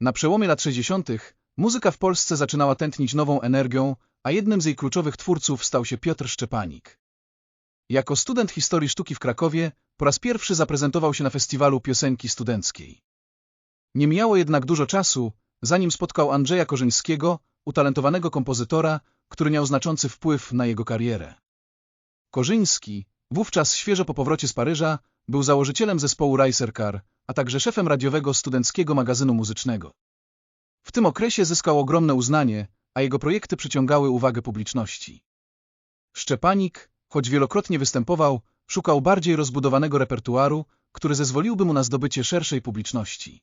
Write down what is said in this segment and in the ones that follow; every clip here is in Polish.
Na przełomie lat 60. muzyka w Polsce zaczynała tętnić nową energią, a jednym z jej kluczowych twórców stał się Piotr Szczepanik. Jako student historii sztuki w Krakowie po raz pierwszy zaprezentował się na festiwalu piosenki studenckiej. Nie mijało jednak dużo czasu, zanim spotkał Andrzeja Korzyńskiego, utalentowanego kompozytora, który miał znaczący wpływ na jego karierę. Korzyński, wówczas świeżo po powrocie z Paryża, był założycielem zespołu Ricercar, a także szefem radiowego studenckiego magazynu muzycznego. W tym okresie zyskał ogromne uznanie, a jego projekty przyciągały uwagę publiczności. Szczepanik, choć wielokrotnie występował, szukał bardziej rozbudowanego repertuaru, który zezwoliłby mu na zdobycie szerszej publiczności.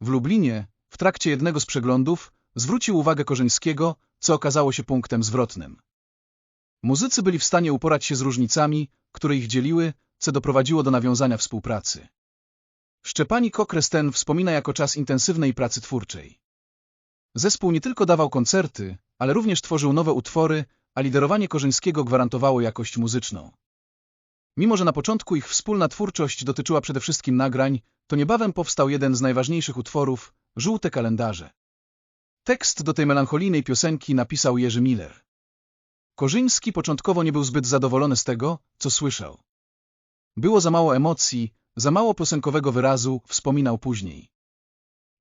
W Lublinie, w trakcie jednego z przeglądów, zwrócił uwagę Korzyńskiego, co okazało się punktem zwrotnym. Muzycy byli w stanie uporać się z różnicami, które ich dzieliły, co doprowadziło do nawiązania współpracy. Szczepanik okres ten wspomina jako czas intensywnej pracy twórczej. Zespół nie tylko dawał koncerty, ale również tworzył nowe utwory, a liderowanie Korzyńskiego gwarantowało jakość muzyczną. Mimo, że na początku ich wspólna twórczość dotyczyła przede wszystkim nagrań, to niebawem powstał jeden z najważniejszych utworów – Żółte kalendarze. Tekst do tej melancholijnej piosenki napisał Jerzy Miller. Korzyński początkowo nie był zbyt zadowolony z tego, co słyszał. Było za mało emocji, za mało piosenkowego wyrazu, wspominał później.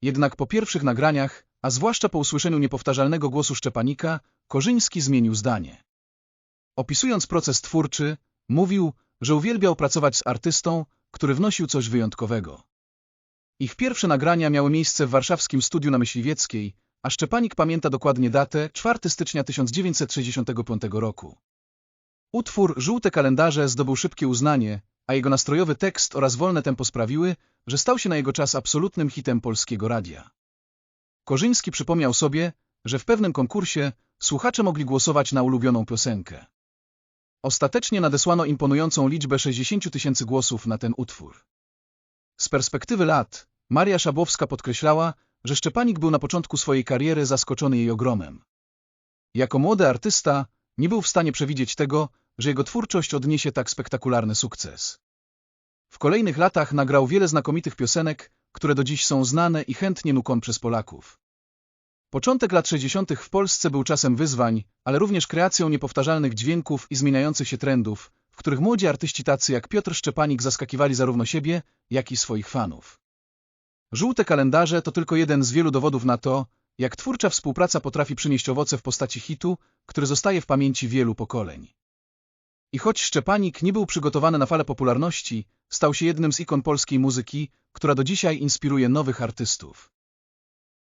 Jednak po pierwszych nagraniach, a zwłaszcza po usłyszeniu niepowtarzalnego głosu Szczepanika, Korzyński zmienił zdanie. Opisując proces twórczy, mówił, że uwielbiał pracować z artystą, który wnosił coś wyjątkowego. Ich pierwsze nagrania miały miejsce w warszawskim studiu na Myśliwieckiej, a Szczepanik pamięta dokładnie datę 4 stycznia 1965 roku. Utwór Żółte kalendarze zdobył szybkie uznanie, a jego nastrojowy tekst oraz wolne tempo sprawiły, że stał się na jego czas absolutnym hitem polskiego radia. Korzyński przypomniał sobie, że w pewnym konkursie słuchacze mogli głosować na ulubioną piosenkę. Ostatecznie nadesłano imponującą liczbę 60 tysięcy głosów na ten utwór. Z perspektywy lat, Maria Szabłowska podkreślała, że Szczepanik był na początku swojej kariery zaskoczony jej ogromem. Jako młody artysta nie był w stanie przewidzieć tego, że jego twórczość odniesie tak spektakularny sukces. W kolejnych latach nagrał wiele znakomitych piosenek, które do dziś są znane i chętnie nuką przez Polaków. Początek lat 60. w Polsce był czasem wyzwań, ale również kreacją niepowtarzalnych dźwięków i zmieniających się trendów, w których młodzi artyści tacy jak Piotr Szczepanik zaskakiwali zarówno siebie, jak i swoich fanów. Żółte kalendarze to tylko jeden z wielu dowodów na to, jak twórcza współpraca potrafi przynieść owoce w postaci hitu, który zostaje w pamięci wielu pokoleń. I choć Szczepanik nie był przygotowany na falę popularności, stał się jednym z ikon polskiej muzyki, która do dzisiaj inspiruje nowych artystów.